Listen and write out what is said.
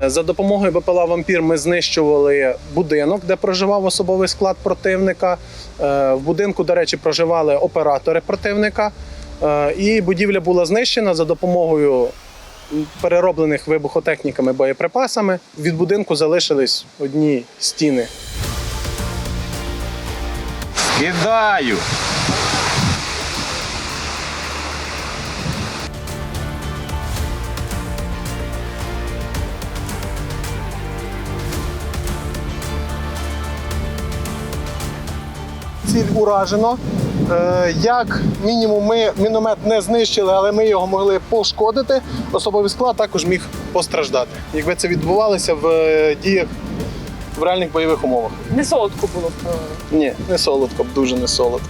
За допомогою БПЛА Вампір ми знищували будинок, де проживав особовий склад противника. Е, В будинку, до речі, проживали оператори противника. Е, І будівля була знищена за допомогою перероблених вибухотехніками боєприпасами. Від будинку залишились одні стіни. Кидаю. Ціль уражено. Е, Як мінімум, ми міномет не знищили, але ми його могли пошкодити. Особовий склад також міг постраждати. Якби це відбувалося в е, діях в реальних бойових умовах. Не солодко було б? Ні, не солодко, дуже не солодко.